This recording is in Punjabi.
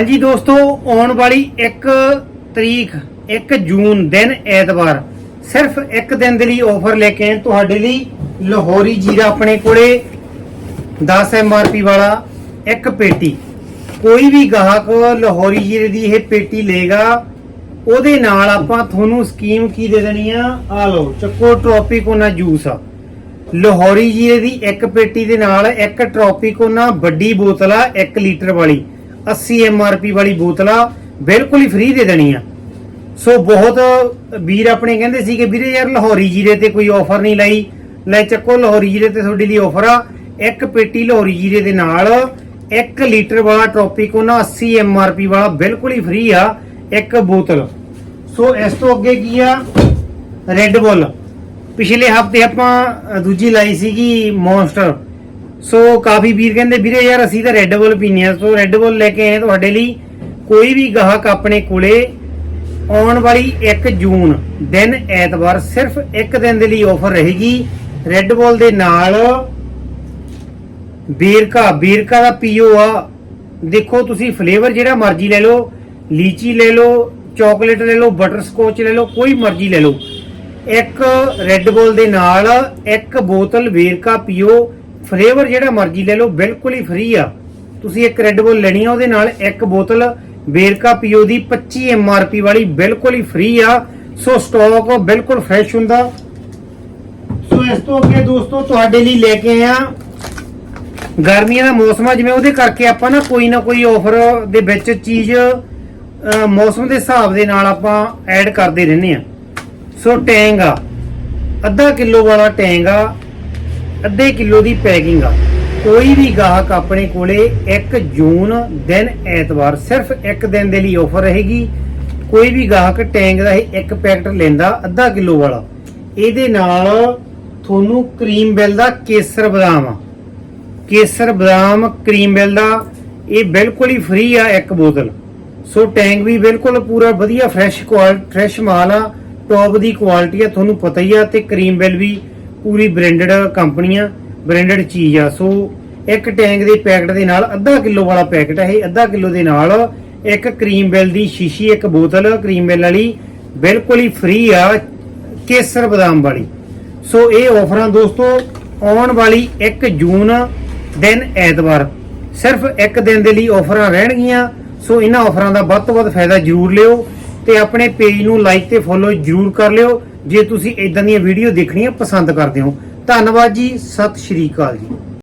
ਹਾਂਜੀ ਦੋਸਤੋ, ਆਉਣ ਵਾਲੀ 1 ਤਰੀਕ 1 ਜੂਨ, ਦਿਨ ਐਤਵਾਰ, ਸਿਰਫ ਇੱਕ ਦਿਨ ਦੇ ਲਈ ਆਫਰ ਲੈ ਕੇ ਆਏ ਤੁਹਾਡੇ ਲਈ ਲਾਹੌਰੀ ਜੀਰਾ ਆਪਣੇ ਕੋਲੇ 10 ਐਮਆਰਪੀ ਵਾਲਾ, ਇੱਕ ਪੇਟੀ। ਕੋਈ ਵੀ ਗਾਹਕ ਲਾਹੌਰੀ ਜੀਰੇ ਦੀ ਇਹ ਪੇਟੀ ਲੇਗਾ ਉਹਦੇ ਨਾਲ ਆਪਾਂ ਤੁਹਾਨੂੰ ਸਕੀਮ ਕੀ ਦੇ ਦੇਣੀ ਆ? ਆ ਲਓ, ਚੱਕੋ ਟ੍ਰੋਪਿਕੋਨਾ ਜੂਸ ਆ। ਲਾਹੌਰੀ ਜੀਰੇ ਦੀ ਇੱਕ ਪੇਟੀ ਦੇ ਨਾਲ ਇੱਕ ਟ੍ਰੋਪਿਕੋਨਾ ਵੱਡੀ ਬੋਤਲ ਆ 1 ਲੀਟਰ ਵਾਲੀ। 80 ਐਮਆਰਪੀ ਵਾਲੀ ਬੋਤਲ ਆ ਬਿਲਕੁਲ ਹੀ ਫ੍ਰੀ ਦੇ ਦੇਣੀ ਆ। ਸੋ ਬਹੁਤ ਵੀਰ ਆਪਣੇ ਕਹਿੰਦੇ ਸੀ ਕਿ ਵੀਰੇ ਯਾਰ ਲਾਹੌਰੀ ਜੀਰੇ ਤੇ ਕੋਈ ਆਫਰ ਨਹੀਂ ਲਈ। ਲੈ ਚੱਕੋ ਲਾਹੌਰੀ ਜੀਰੇ ਤੇ ਤੁਹਾਡੇ ਲਈ ਆਫਰ ਆ। ਇੱਕ ਪੇਟੀ ਲਾਹੌਰੀ ਜੀਰੇ ਦੇ ਨਾਲ 1 ਲੀਟਰ ਵਾਲਾ ਟ੍ਰੋਪਿਕੋਨਾ 80 ਐਮਆਰਪੀ ਵਾਲਾ ਬਿਲਕੁਲ ਹੀ ਫ੍ਰੀ ਆ, ਇੱਕ ਬੋਤਲ। ਸੋ ਇਸ ਤੋਂ ਅੱਗੇ ਕੀ ਆ? ਰੈੱਡ ਬੁੱਲ ਪਿਛਲੇ ਹਫ਼ਤੇ ਆਪਾਂ ਦੂਜੀ ਲਾਈ ਸੀਗੀ ਮੌਨਸਟਰ ਸੋ ਕਾਫੀ ਵੀਰ ਕਹਿੰਦੇ, ਵੀਰੇ ਯਾਰ ਅਸੀਂ ਤਾਂ ਰੈੱਡ ਬੁੱਲ ਪੀਨੇ ਆ ਸੋ ਰੈੱਡ ਬੁੱਲ ਲੈ ਕੇ ਆਏ ਤੁਹਾਡੇ ਲਈ। ਕੋਈ ਵੀ ਗਾਹਕ ਆਪਣੇ ਕੋਲੇ ਆਉਣ ਵਾਲੀ 1 ਜੂਨ, ਦਿਨ ਐਤਵਾਰ ਸਿਰਫ ਇੱਕ ਦਿਨ ਦੇ ਲਈ ਆਫਰ ਰਹੇਗੀ। ਰੈੱਡ ਬੁੱਲ ਦੇ ਨਾਲ ਬੀਰਕਾ ਬੀਰਕਾ ਦਾ ਪੀਓ ਆ। ਦੇਖੋ ਤੁਸੀਂ ਫਲੇਵਰ ਜਿਹੜਾ ਮਰਜ਼ੀ ਲੈ ਲਓ, ਲੀਚੀ ਲੈ ਲਓ ਚਾਕਲੇਟ ਲੈ ਲਓ ਬਟਰ ਸਕੋਚ ਲੈ ਲਓ, ਕੋਈ ਮਰਜ਼ੀ ਲੈ ਲਓ। ਇੱਕ ਰੈੱਡ ਬੁੱਲ ਦੇ ਨਾਲ ਇੱਕ ਬੋਤਲ ਵੇਰਕਾ ਪੀਓ ਫਲੇਵਰ ਜਿਹੜਾ ਮਰਜ਼ੀ ਲੈ ਲਓ, ਬਿਲਕੁਲ ਹੀ ਫ੍ਰੀ ਆ। ਤੁਸੀਂ ਇੱਕ ਰੈੱਡ ਬੁੱਲ ਲੈਣੀ ਆ, ਉਹਦੇ ਨਾਲ ਇੱਕ ਬੋਤਲ ਵੇਰਕਾ ਪੀਓ ਦੀ 25 ਐਮਆਰਪੀ ਵਾਲੀ, ਬਿਲਕੁਲ ਹੀ ਫ੍ਰੀ ਆ। ਸੋ ਸਟਾਕ ਬਿਲਕੁਲ ਫਰੈਸ਼ ਹੁੰਦਾ। ਸੋ ਇਸ ਤੋਂ ਅੱਗੇ ਦੋਸਤੋ, ਤੁਹਾਡੇ ਲਈ ਲੈ ਕੇ ਆਇਆ ਗਰਮੀਆਂ ਦਾ ਮੌਸਮ ਆ, ਜਿਵੇਂ ਉਹਦੇ ਕਰਕੇ ਆਪਾਂ ਨਾ ਕੋਈ ਨਾ ਕੋਈ ਆਫਰ ਦੇ ਵਿੱਚ ਚੀਜ਼ ਮੌਸਮ ਦੇ ਹਿਸਾਬ ਦੇ ਨਾਲ ਆਪਾਂ ਐਡ ਕਰਦੇ ਰਹਿੰਦੇ ਆ। ਸੋ ਟੈਂਗ ਆ। ਅੱਧਾ ਕਿਲੋ ਵਾਲਾ ਟੈਂਗ ਆ। ਅੱਧੇ ਕਿਲੋ ਦੀ ਪੈਕਿੰਗ ਆ। ਕੋਈ ਵੀ ਗਾਹਕ ਆਪਣੇ ਕੋਲੇ 1 ਜੂਨ ਦਿਨ ਐਤਵਾਰ ਸਿਰਫ ਇੱਕ ਦਿਨ ਦੇ ਲਈ ਆਫਰ ਰਹੇਗੀ। ਕੋਈ ਵੀ ਗਾਹਕ ਟੈਂਗ ਦਾ ਇਹ ਇੱਕ ਪੈਕਟ ਲੈਂਦਾ, ਅੱਧਾ ਕਿਲੋ ਵਾਲਾ। ਇਹਦੇ ਨਾਲ ਤੁਹਾਨੂੰ ਕਰੀਮ ਬੈਲ ਦਾ ਕੇਸਰ ਬਦਾਮ ਆ। ਕੇਸਰ ਬਦਾਮ, ਕਰੀਮ ਮਿਲ ਦਾ, ਇਹ ਬਿਲਕੁਲ ਹੀ ਫ੍ਰੀ ਆ ਇੱਕ ਬੋਤਲ। ਸੋ ਟੈਂਕ ਵੀ ਬਿਲਕੁਲ ਪੂਰਾ ਵਧੀਆ ਫਰੈਸ਼ ਕੁਆਲਿਟੀ ਫਰੈਸ਼ ਮਾਲ ਆ। ਟੌਪ ਦੀ ਕੁਆਲਿਟੀ ਆ, ਤੁਹਾਨੂੰ ਪਤਾ ਹੀ ਆ, ਤੇ ਕਰੀਮ ਬਿਲ ਵੀ ਪੂਰੀ ਬ੍ਰਾਂਡਡ ਕੰਪਨੀ ਆ ਬ੍ਰਾਂਡਡ ਚੀਜ਼ ਆ। ਸੋ ਇੱਕ ਟੈਂਕ ਦੇ ਪੈਕਟ ਦੇ ਨਾਲ ਅੱਧਾ ਕਿਲੋ ਵਾਲਾ ਪੈਕਟ ਹੈ ਇਹ, ਅੱਧਾ ਕਿਲੋ ਦੇ ਨਾਲ ਇੱਕ ਕਰੀਮ ਬਿਲ ਦੀ ਸ਼ੀਸ਼ੀ, ਇੱਕ ਬੋਤਲ ਕਰੀਮ ਬਿਲ ਵਾਲੀ, ਬਿਲਕੁਲ ਹੀ ਫ੍ਰੀ ਆ ਕੇਸਰ ਬਦਾਮ ਵਾਲੀ। ਸੋ ਇਹ ਆਫਰਾਂ ਦੋਸਤੋ, ਆਉਣ ਵਾਲੀ 1 ਜੂਨ, ਦਿਨ ਐਤਵਾਰ। ਸਿਰਫ ਇੱਕ ਦਿਨ ਦੇ ਲਈ ਆਫਰਾਂ ਰਹਿਣਗੀਆਂ। ਸੋ ਇਹਨਾਂ ਆਫਰਾਂ ਦਾ ਵੱਧ ਤੋਂ ਵੱਧ ਫਾਇਦਾ ਜ਼ਰੂਰ ਲਿਓ ਤੇ ਆਪਣੇ ਪੇਜ ਨੂੰ ਲਾਈਕ ਤੇ ਫੋਲੋ ਜ਼ਰੂਰ ਕਰ ਲਿਓ। ਜੇ ਤੁਸੀਂ ਇਦਾਂ ਦੀਆਂ ਵੀਡੀਓ ਦੇਖਣੀਆਂ ਪਸੰਦ ਕਰਦੇ ਹੋ, ਧੰਨਵਾਦ ਜੀ, ਸਤਿ ਸ਼੍ਰੀ ਅਕਾਲ ਜੀ।